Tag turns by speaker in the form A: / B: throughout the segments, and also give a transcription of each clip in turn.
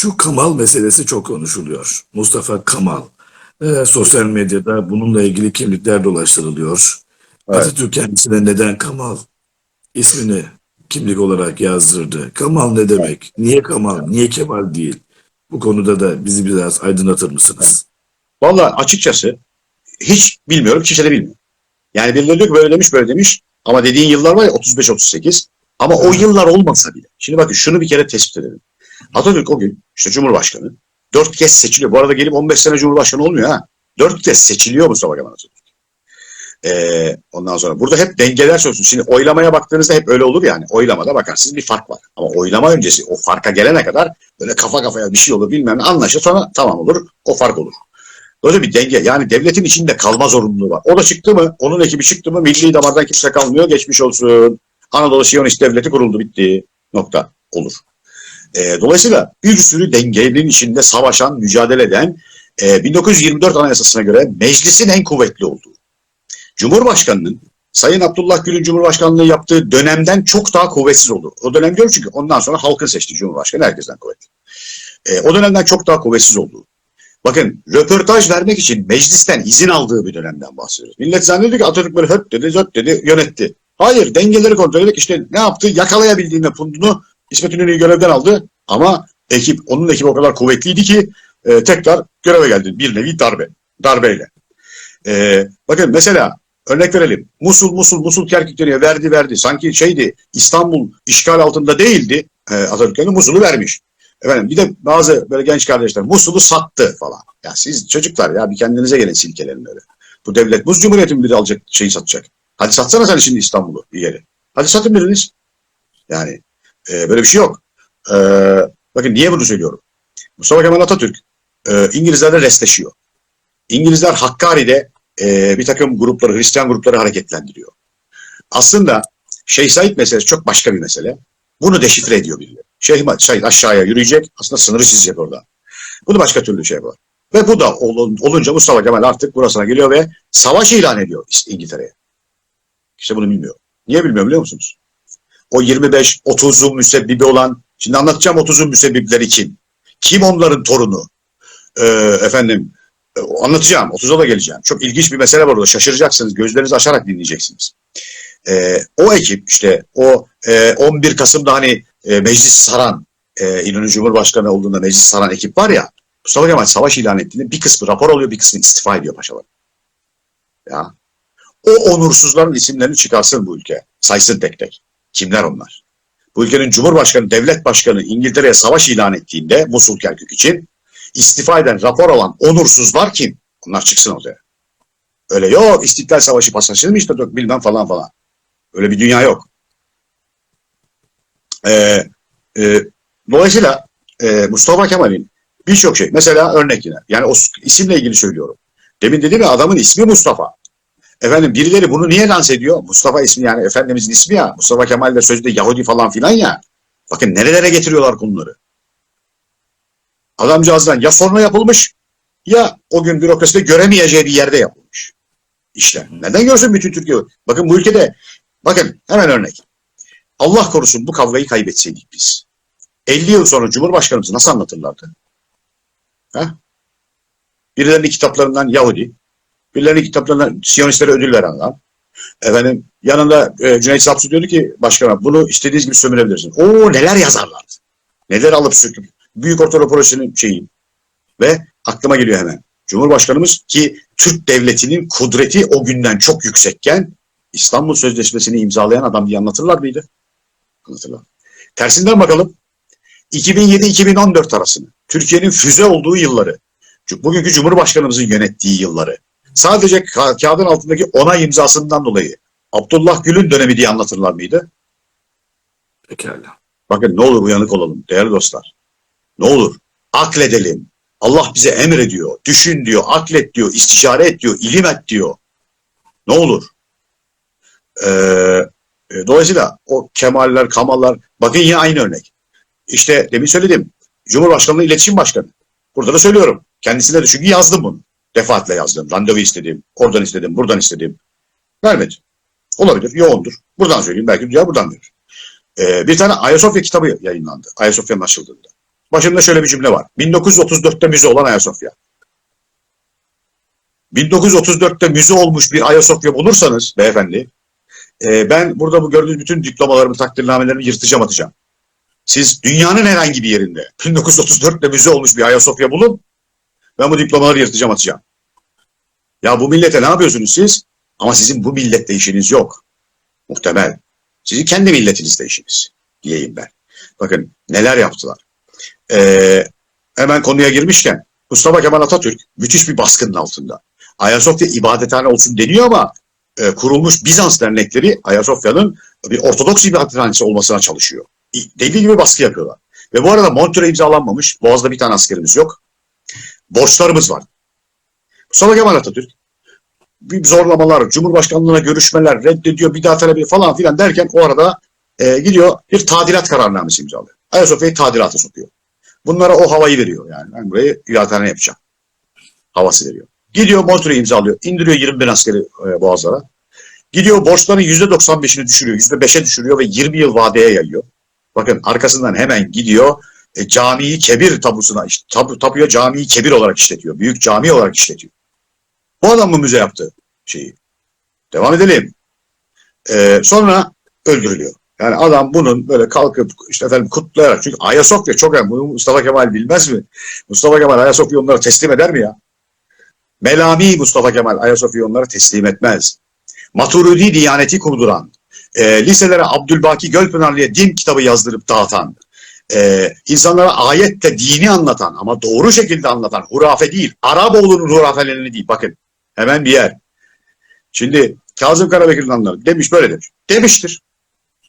A: Şu Kamal meselesi çok konuşuluyor. Mustafa Kamal. Ee, sosyal medyada bununla ilgili kimlikler dolaştırılıyor.
B: Evet.
A: Atatürk kendisine neden Kamal ismini kimlik olarak yazdırdı? Kamal ne demek? Niye Kamal? Niye Kemal değil? Bu konuda da bizi biraz aydınlatır mısınız?
B: Vallahi açıkçası hiç bilmiyorum, kimse de bilmiyor. Yani birileri diyor ki böyle demiş, böyle demiş. Ama dediğin yıllar var ya 35-38. Ama o yıllar olmasa bile. Şimdi bakın şunu bir kere tespit edelim. Atatürk o gün işte Cumhurbaşkanı dört kez seçiliyor. Bu arada gelip 15 sene Cumhurbaşkanı olmuyor ha. Dört kez seçiliyor Mustafa Kemal Atatürk. Ee, ondan sonra burada hep dengeler söz. Şimdi oylamaya baktığınızda hep öyle olur yani. Oylamada bakarsınız bir fark var. Ama oylama öncesi o farka gelene kadar böyle kafa kafaya bir şey olur bilmem ne anlaşır sonra tamam olur o fark olur. Böyle bir denge yani devletin içinde kalma zorunluluğu var. O da çıktı mı onun ekibi çıktı mı milli damardan kimse kalmıyor geçmiş olsun. Anadolu Siyonist Devleti kuruldu bitti nokta olur. Ee, dolayısıyla bir sürü dengenin içinde savaşan, mücadele eden e, 1924 Anayasası'na göre meclisin en kuvvetli olduğu. Cumhurbaşkanının Sayın Abdullah Gül'ün Cumhurbaşkanlığı yaptığı dönemden çok daha kuvvetsiz olur. O dönem diyorum çünkü ondan sonra halkın seçtiği Cumhurbaşkanı herkesten kuvvetli. E, o dönemden çok daha kuvvetsiz olduğu. Bakın röportaj vermek için meclisten izin aldığı bir dönemden bahsediyoruz. Millet zannediyor ki Atatürk böyle höt dedi, zöt dedi, yönetti. Hayır dengeleri kontrol ederek işte ne yaptı? Yakalayabildiğinde pundunu İsmet İnönü'yü görevden aldı. Ama ekip, onun ekibi o kadar kuvvetliydi ki e, tekrar göreve geldi. Bir nevi darbe. Darbeyle. E, bakın mesela örnek verelim. Musul, Musul, Musul Kerkükleri'ye verdi verdi. Sanki şeydi İstanbul işgal altında değildi. E, Atatürk'ün Musul'u vermiş. Efendim bir de bazı böyle genç kardeşler Musul'u sattı falan. Ya siz çocuklar ya bir kendinize gelin silkelerin öyle. Bu devlet Muz Cumhuriyeti mi biri alacak şeyi satacak? Hadi satsana sen şimdi İstanbul'u bir yere. Hadi satın biriniz. Yani e, böyle bir şey yok. E, bakın niye bunu söylüyorum? Mustafa Kemal Atatürk e, İngilizlerle restleşiyor. İngilizler Hakkari'de e, bir takım grupları, Hristiyan grupları hareketlendiriyor. Aslında Şeyh Said meselesi çok başka bir mesele. Bunu deşifre ediyor birileri. Şeyh Said aşağıya yürüyecek, aslında sınırı çizecek orada. Bunu başka türlü şey var. Ve bu da ol- olunca Mustafa Kemal artık burasına geliyor ve savaş ilan ediyor İngiltere'ye. İşte bunu bilmiyor. Niye bilmiyor biliyor musunuz? O 25-30'un müsebbibi olan, şimdi anlatacağım 30'un müsebbipleri kim? Kim onların torunu? Ee, efendim, e, anlatacağım. 30'a da geleceğim. Çok ilginç bir mesele var orada. Şaşıracaksınız. Gözlerinizi açarak dinleyeceksiniz. Ee, o ekip işte o e, 11 Kasım'da hani e, meclis saran e, İnönü Cumhurbaşkanı olduğunda meclis saran ekip var ya Mustafa Kemal savaş ilan ettiğinde bir kısmı rapor alıyor bir kısmı istifa ediyor paşalar. Ya. O onursuzların isimlerini çıkarsın bu ülke. Saysın tek tek. Kimler onlar? Bu ülkenin Cumhurbaşkanı, devlet başkanı İngiltere'ye savaş ilan ettiğinde Musul Kerkük için istifa eden, rapor alan onursuzlar kim? Onlar çıksın ortaya. Öyle yok İstiklal Savaşı pasajı mı işte bilmem falan falan. Öyle bir dünya yok. Ee, e, dolayısıyla e, Mustafa Kemal'in birçok şey. Mesela örnek yine. Yani o isimle ilgili söylüyorum. Demin dedim ya adamın ismi Mustafa. Efendim birileri bunu niye lanse ediyor? Mustafa ismi yani Efendimizin ismi ya. Mustafa Kemal de sözde Yahudi falan filan ya. Bakın nerelere getiriyorlar konuları. Adamcağızdan ya sonra yapılmış ya o gün bürokraside göremeyeceği bir yerde yapılmış. İşte neden görsün bütün Türkiye? Bakın bu ülkede bakın hemen örnek. Allah korusun bu kavgayı kaybetseydik biz. 50 yıl sonra Cumhurbaşkanımızı nasıl anlatırlardı? Ha? Birilerinin kitaplarından Yahudi, birilerinin kitaplarından Siyonistlere ödül veren adam. Efendim yanında e, Cüneyt Sapsı diyordu ki başkana bunu istediğiniz gibi sömürebilirsin. Oo neler yazarlardı. Neler alıp söküp. Büyük Orta Doğu Projesi'nin şeyi. Ve aklıma geliyor hemen. Cumhurbaşkanımız ki Türk devletinin kudreti o günden çok yüksekken İstanbul Sözleşmesi'ni imzalayan adam diye anlatırlar mıydı? Anlatırlar. Tersinden bakalım. 2007-2014 arasını. Türkiye'nin füze olduğu yılları. Bugünkü Cumhurbaşkanımızın yönettiği yılları. Sadece ka- kağıdın altındaki onay imzasından dolayı Abdullah Gül'ün dönemi diye anlatırlar mıydı?
A: Pekala.
B: Bakın ne olur uyanık olalım değerli dostlar. Ne olur akledelim. Allah bize emrediyor. Düşün diyor, aklet diyor, istişare et diyor, ilim et diyor. Ne olur. Ee, e, dolayısıyla o kemaller, kamallar bakın yine aynı örnek. İşte demin söyledim. Cumhurbaşkanlığı İletişim Başkanı. Burada da söylüyorum. Kendisine de çünkü yazdım bunu. Defaatle yazdım. Randevu istedim. Oradan istedim. Buradan istedim. Vermedi. Olabilir. Yoğundur. Buradan söyleyeyim. Belki dünya buradan verir. Ee, bir tane Ayasofya kitabı yayınlandı. Ayasofya'nın açıldığında. başında şöyle bir cümle var. 1934'te müze olan Ayasofya. 1934'te müze olmuş bir Ayasofya bulursanız beyefendi, e, ben burada bu gördüğünüz bütün diplomalarımı, takdirnamelerimi yırtacağım atacağım. Siz dünyanın herhangi bir yerinde 1934'te müze olmuş bir Ayasofya bulun, ben bu diplomaları yırtacağım atacağım. Ya bu millete ne yapıyorsunuz siz? Ama sizin bu milletle işiniz yok. Muhtemel. Sizin kendi milletinizle işiniz diyeyim ben. Bakın neler yaptılar. Ee, hemen konuya girmişken Mustafa Kemal Atatürk müthiş bir baskının altında. Ayasofya ibadethane olsun deniyor ama e, kurulmuş Bizans dernekleri Ayasofya'nın bir Ortodoks ibadethanesi olmasına çalışıyor. Deli gibi baskı yapıyorlar. Ve bu arada Montreux imzalanmamış. Boğaz'da bir tane askerimiz yok. Borçlarımız var. Mustafa Kemal Atatürk bir zorlamalar, Cumhurbaşkanlığına görüşmeler, reddediyor, bir daha talebi falan filan derken o arada e, gidiyor bir tadilat kararnamesi imzalıyor. Ayasofya'yı tadilata sokuyor. Bunlara o havayı veriyor yani. Ben burayı ibadethane yapacağım. Havası veriyor. Gidiyor Montreux'u imzalıyor. indiriyor 20 bin askeri e, boğazlara. Gidiyor borçların %95'ini düşürüyor. %5'e düşürüyor ve 20 yıl vadeye yayıyor. Bakın arkasından hemen gidiyor e, camiyi kebir tabusuna, tabu, tapuya camiyi kebir olarak işletiyor. Büyük cami olarak işletiyor. Bu adam mı müze yaptı şeyi? Devam edelim. Ee, sonra öldürülüyor. Yani adam bunun böyle kalkıp işte efendim kutlayarak çünkü Ayasofya çok önemli. Bunu Mustafa Kemal bilmez mi? Mustafa Kemal Ayasofya onlara teslim eder mi ya? Melami Mustafa Kemal Ayasofya onlara teslim etmez. Maturidi Diyaneti kurduran, e, liselere Abdülbaki Gölpınarlı'ya din kitabı yazdırıp dağıtan, e, insanlara ayette dini anlatan ama doğru şekilde anlatan hurafe değil, Araboğlu'nun hurafelerini değil. Bakın hemen bir yer. Şimdi Kazım Karabekir'in anları demiş böyle demiş. Demiştir.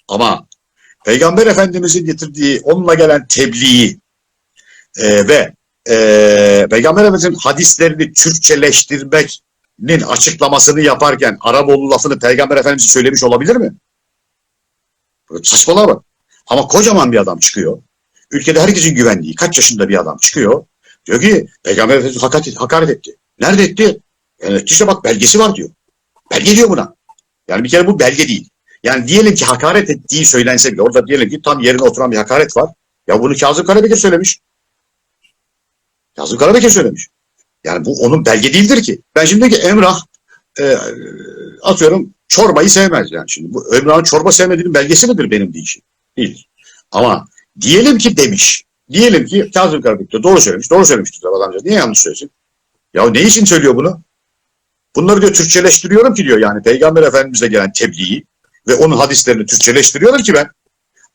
B: Ama Peygamber Efendimizin getirdiği onunla gelen tebliği e, ve e, Peygamber Efendimizin hadislerini Türkçeleştirmenin açıklamasını yaparken Araboğlu lafını Peygamber Efendimiz söylemiş olabilir mi? Saçmalığa bak. Ama kocaman bir adam çıkıyor. Ülkede herkesin güvendiği kaç yaşında bir adam çıkıyor. Diyor ki Peygamber Efendimiz hakaret, hakaret etti. Nerede etti? Yani işte bak belgesi var diyor. Belge diyor buna. Yani bir kere bu belge değil. Yani diyelim ki hakaret ettiği söylense bile orada diyelim ki tam yerine oturan bir hakaret var. Ya bunu Kazım Karabekir söylemiş. Kazım Karabekir söylemiş. Yani bu onun belge değildir ki. Ben şimdi ki Emrah e, atıyorum çorbayı sevmez yani şimdi. Bu Emrah'ın çorba sevmediğinin belgesi midir benim diyişim? Değil. Ama diyelim ki demiş. Diyelim ki Kazım Karabekir doğru söylemiş. Doğru söylemiştir Sebat amca. Niye yanlış söylesin? Ya ne için söylüyor bunu? Bunları diyor Türkçeleştiriyorum ki diyor yani Peygamber Efendimiz'e gelen tebliği ve onun hadislerini Türkçeleştiriyorum ki ben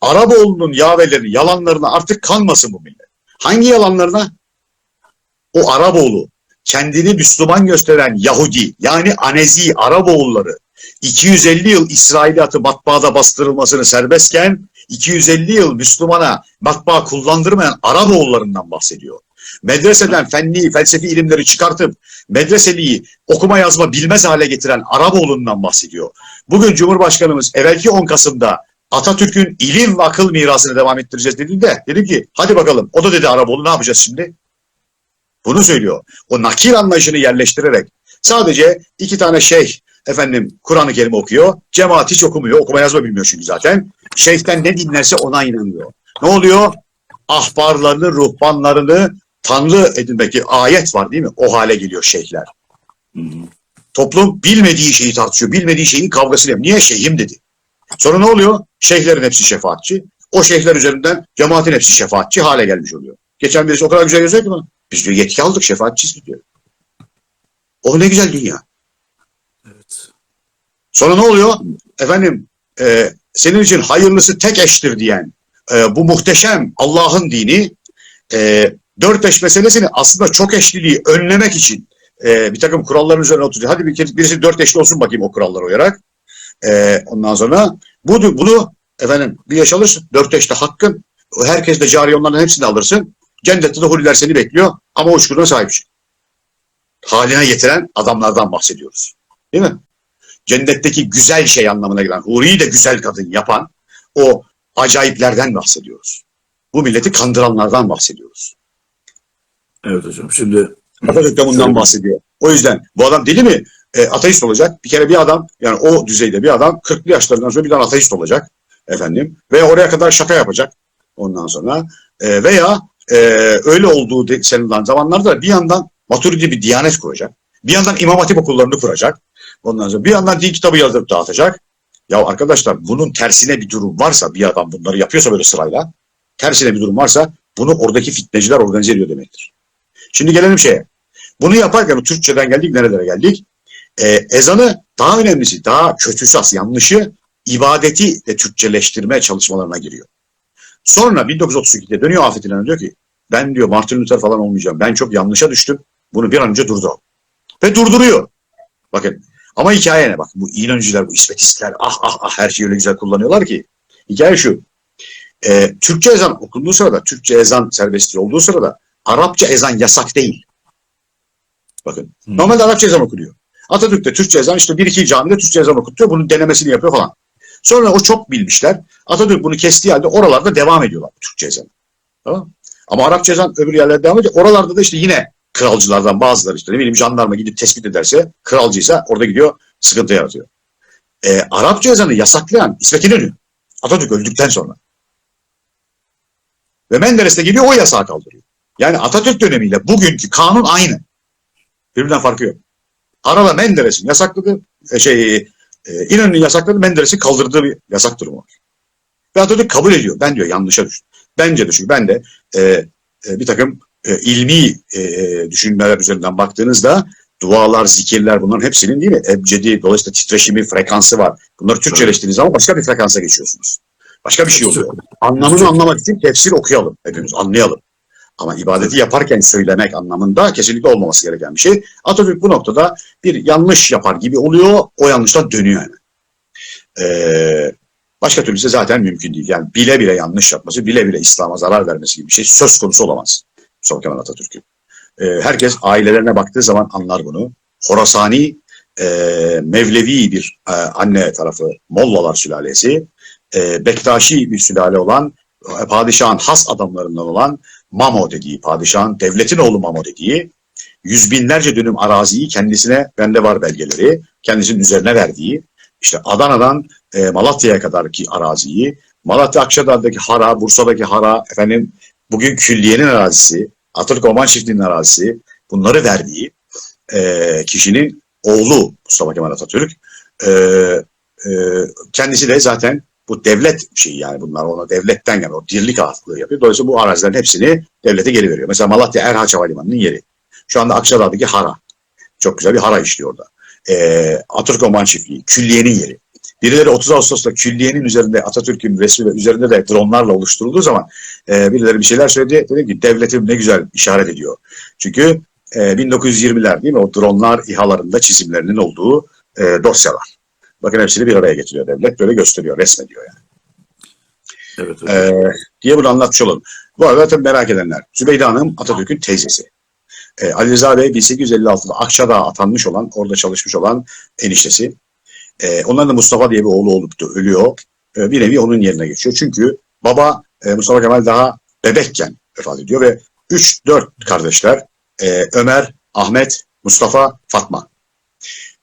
B: Araboğlu'nun yavelerini, yalanlarına artık kanmasın bu millet. Hangi yalanlarına? O Araboğlu kendini Müslüman gösteren Yahudi yani Anezi Araboğulları 250 yıl İsrailiyatı matbaada bastırılmasını serbestken 250 yıl Müslümana matbaa kullandırmayan Araboğullarından bahsediyor. Medreseden fenli, felsefi ilimleri çıkartıp medreseliği okuma yazma bilmez hale getiren Araboğlu'ndan bahsediyor. Bugün Cumhurbaşkanımız evvelki 10 Kasım'da Atatürk'ün ilim ve akıl mirasını devam ettireceğiz dediğinde dedim ki hadi bakalım o da dedi Araboğlu ne yapacağız şimdi? Bunu söylüyor. O nakil anlayışını yerleştirerek sadece iki tane şeyh efendim Kur'an-ı Kerim okuyor. Cemaat hiç okumuyor. Okuma yazma bilmiyor çünkü zaten. Şeyhten ne dinlerse ona inanıyor. Ne oluyor? Ahbarlarını, ruhbanlarını tanrı edinmek ayet var değil mi? O hale geliyor şeyhler.
A: Hı hı.
B: Toplum bilmediği şeyi tartışıyor. Bilmediği şeyin kavgasını yapıyor. Niye şeyhim dedi. Sonra ne oluyor? Şeyhlerin hepsi şefaatçi. O şeyhler üzerinden cemaatin hepsi şefaatçi hale gelmiş oluyor. Geçen birisi o kadar güzel yazıyor ki bana. Biz diyor yetki aldık şefaatçiyiz diyor. O ne güzel dünya. Sonra ne oluyor? Efendim e, senin için hayırlısı tek eştir diyen e, bu muhteşem Allah'ın dini e, dört eş meselesini aslında çok eşliliği önlemek için e, bir takım kuralların üzerine oturuyor. Hadi bir birisi dört eşli olsun bakayım o kurallara uyarak. E, ondan sonra bu, bunu efendim bir yaş alırsın. Dört eşte hakkın. Herkes de cari onların hepsini alırsın. Cennette de huriler seni bekliyor ama uçkuruna sahipsin. Haline getiren adamlardan bahsediyoruz. Değil mi? Cennetteki güzel şey anlamına gelen, huriyi de güzel kadın yapan o acayiplerden bahsediyoruz. Bu milleti kandıranlardan bahsediyoruz.
A: Evet hocam. Şimdi
B: Atatürk de bundan bahsediyor. O yüzden bu adam deli mi? E, ateist olacak. Bir kere bir adam yani o düzeyde bir adam 40'lı yaşlarından sonra bir tane ateist olacak efendim. Ve oraya kadar şaka yapacak ondan sonra. E, veya e, öyle olduğu de, seninle zamanlarda bir yandan maturidi bir diyanet kuracak. Bir yandan imam hatip okullarını kuracak. Ondan sonra bir yandan din kitabı yazıp dağıtacak. Ya arkadaşlar bunun tersine bir durum varsa bir adam bunları yapıyorsa böyle sırayla tersine bir durum varsa bunu oradaki fitneciler organize ediyor demektir. Şimdi gelelim şeye. Bunu yaparken Türkçeden geldik nerelere geldik? Ee, ezanı daha önemlisi, daha kötüsü aslında yanlışı ibadeti de Türkçeleştirme çalışmalarına giriyor. Sonra 1932'de dönüyor Afet İnan'a diyor ki ben diyor Martin Luther falan olmayacağım. Ben çok yanlışa düştüm. Bunu bir an önce durduralım. Ve durduruyor. Bakın ama hikaye ne? Bak bu İnöncüler, bu İsmetistler ah ah ah her şeyi öyle güzel kullanıyorlar ki. Hikaye şu. Ee, Türkçe ezan okunduğu sırada, Türkçe ezan serbestliği olduğu sırada Arapça ezan yasak değil. Bakın.
A: Hmm.
B: Normalde Arapça ezan okunuyor. Atatürk'te Türkçe ezan işte bir iki camide Türkçe ezan okutuyor. Bunun denemesini yapıyor falan. Sonra o çok bilmişler. Atatürk bunu kestiği halde oralarda devam ediyorlar Türkçe ezan. Tamam? Ama Arapça ezan öbür yerlerde devam ediyor. Oralarda da işte yine kralcılardan bazıları işte ne bileyim jandarma gidip tespit ederse kralcıysa orada gidiyor sıkıntı yaratıyor. Ee, Arapça ezanı yasaklayan İsmet İnönü. Atatürk öldükten sonra. Ve Menderes de geliyor o yasağı kaldırıyor. Yani Atatürk dönemiyle bugünkü kanun aynı. Birbirinden farkı yok. Arada Menderes'in yasakladığı e, şey e, İnönü'nün yasakladığı Menderes'in kaldırdığı bir yasak durumu var. Ve Atatürk kabul ediyor. Ben diyor yanlışa düştüm. Bence de ben de e, e, bir takım e, ilmi e, düşünmeler üzerinden baktığınızda dualar, zikirler bunların hepsinin değil mi? Ebcedi, dolayısıyla titreşimi, frekansı var. Bunları Türkçeleştirdiğiniz zaman başka bir frekansa geçiyorsunuz. Başka bir şey oluyor. Anlamını anlamak için tefsir okuyalım hepimiz, anlayalım. Ama ibadeti yaparken söylemek anlamında kesinlikle olmaması gereken bir şey. Atatürk bu noktada bir yanlış yapar gibi oluyor, o yanlıştan dönüyor yani. Ee, başka türlüsü zaten mümkün değil. Yani bile bile yanlış yapması, bile bile İslam'a zarar vermesi gibi bir şey söz konusu olamaz. Mustafa Kemal Atatürk'ün. Ee, herkes ailelerine baktığı zaman anlar bunu. Horasani, e, Mevlevi bir e, anne tarafı Mollalar sülalesi, e, Bektaşi bir sülale olan, e, padişahın has adamlarından olan Mamo dediği, padişahın devletin oğlu Mamo dediği, yüz binlerce dönüm araziyi kendisine, bende var belgeleri, kendisinin üzerine verdiği, işte Adana'dan e, Malatya'ya kadarki araziyi, Malatya Akşadağ'daki hara, Bursa'daki hara, efendim bugün külliyenin arazisi, Atatürk Orman Çiftliği'nin arazisi, bunları verdiği e, kişinin oğlu Mustafa Kemal Atatürk, e, e, kendisi de zaten bu devlet şeyi yani bunlar ona devletten yani o dirlik ağırlığı yapıyor. Dolayısıyla bu arazilerin hepsini devlete geri veriyor. Mesela Malatya Erhaç Havalimanı'nın yeri. Şu anda Akçadağ'daki hara. Çok güzel bir hara işliyor orada. Ee, Atatürk Orman Çiftliği, külliyenin yeri. Birileri 30 Ağustos'ta külliyenin üzerinde Atatürk'ün resmi ve üzerinde de dronlarla oluşturulduğu zaman e, birileri bir şeyler söyledi. Dedi ki devletim ne güzel işaret ediyor. Çünkü e, 1920'ler değil mi o dronlar İHA'larında çizimlerinin olduğu e, dosyalar. Bakın hepsini bir araya getiriyor devlet. Böyle gösteriyor, resmediyor yani.
A: Evet, evet.
B: Ee, diye bunu anlatmış olalım. Bu arada tabii merak edenler. Zübeyde Hanım Atatürk'ün teyzesi. Ee, Ali Rıza Bey 1856'da Akçadağ'a atanmış olan, orada çalışmış olan eniştesi. Ee, onların da Mustafa diye bir oğlu olup da ölüyor. Ee, bir nevi onun yerine geçiyor. Çünkü baba e, Mustafa Kemal daha bebekken vefat ediyor ve 3-4 kardeşler e, Ömer, Ahmet, Mustafa, Fatma.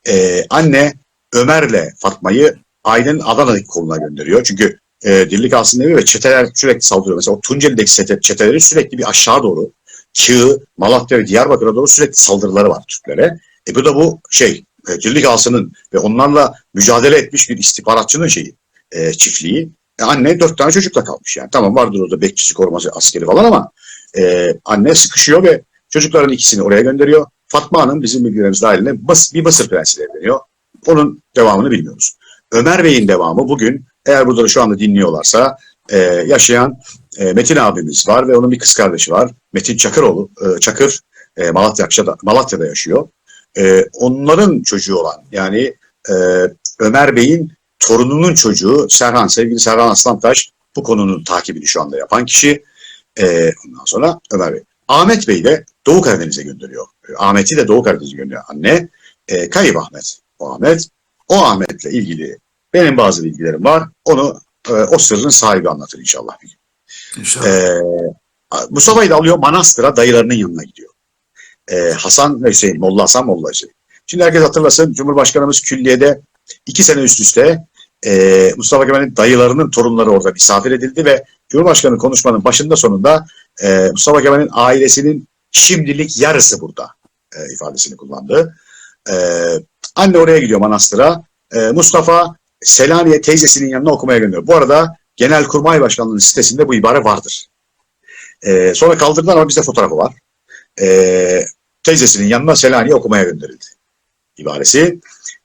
B: Ee, anne Ömer'le Fatma'yı ailenin Adana'daki koluna gönderiyor. Çünkü e, dirlik aslında ve çeteler sürekli saldırıyor. Mesela o Tunceli'deki çete, çeteleri sürekli bir aşağı doğru Çığ, Malatya ve Diyarbakır'a doğru sürekli saldırıları var Türklere. E bu da bu şey dirlik ağasının ve onlarla mücadele etmiş bir istihbaratçının şeyi e, çiftliği. E, anne dört tane çocukla kalmış yani. Tamam vardır orada bekçisi, koruması, askeri falan ama e, anne sıkışıyor ve çocukların ikisini oraya gönderiyor. Fatma Hanım bizim bilgilerimiz dahilinde Mıs- bir Mısır prensiyle evleniyor. Onun devamını bilmiyoruz. Ömer Bey'in devamı bugün eğer burada şu anda dinliyorlarsa e, yaşayan e, Metin abimiz var ve onun bir kız kardeşi var. Metin Çakıroğlu, e, Çakır e, Malatya, Akşa'da, Malatya'da yaşıyor. E, onların çocuğu olan yani e, Ömer Bey'in torununun çocuğu Serhan, sevgili Serhan Aslantaş bu konunun takibini şu anda yapan kişi. E, ondan sonra Ömer Bey. Ahmet Bey de Doğu Karadeniz'e gönderiyor. E, Ahmet'i de Doğu Karadeniz'e gönderiyor anne. E, Kayıp Ahmet. O Ahmet. O Ahmet'le ilgili benim bazı bilgilerim var. Onu e, o sırrın sahibi anlatır inşallah bir gün.
A: İnşallah.
B: Ee, Mustafa'yı da alıyor Manastır'a dayılarının yanına gidiyor. Ee, Hasan Hüseyin, Molla Hasan, Molla Hüseyin. Şimdi herkes hatırlasın Cumhurbaşkanımız külliyede iki sene üst üste e, Mustafa Kemal'in dayılarının torunları orada misafir edildi ve Cumhurbaşkanı konuşmanın başında sonunda e, Mustafa Kemal'in ailesinin şimdilik yarısı burada e, ifadesini kullandı. E, anne oraya gidiyor manastıra. E, Mustafa Selanik'e teyzesinin yanına okumaya gönderiyor. Bu arada Genelkurmay Başkanlığı'nın sitesinde bu ibare vardır. E, sonra kaldırdılar ama bizde fotoğrafı var. E, teyzesinin yanına Selanik'e okumaya gönderildi ibaresi.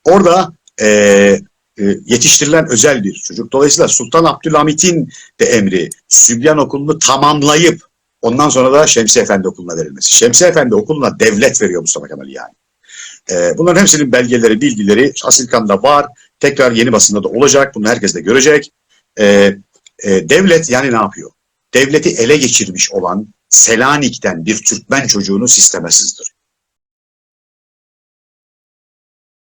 B: Orada e, e, yetiştirilen özel bir çocuk. Dolayısıyla Sultan Abdülhamit'in de emri Sübyan Okulu'nu tamamlayıp ondan sonra da Şemsi Efendi Okulu'na verilmesi. Şemsi Efendi Okulu'na devlet veriyor Mustafa Kemal yani. E, bunların hepsinin belgeleri, bilgileri Asilkan'da var. Tekrar yeni basında da olacak. Bunu herkes de görecek. E, e, devlet yani ne yapıyor? Devleti ele geçirmiş olan Selanik'ten bir Türkmen çocuğunu sisteme sızdırıyor.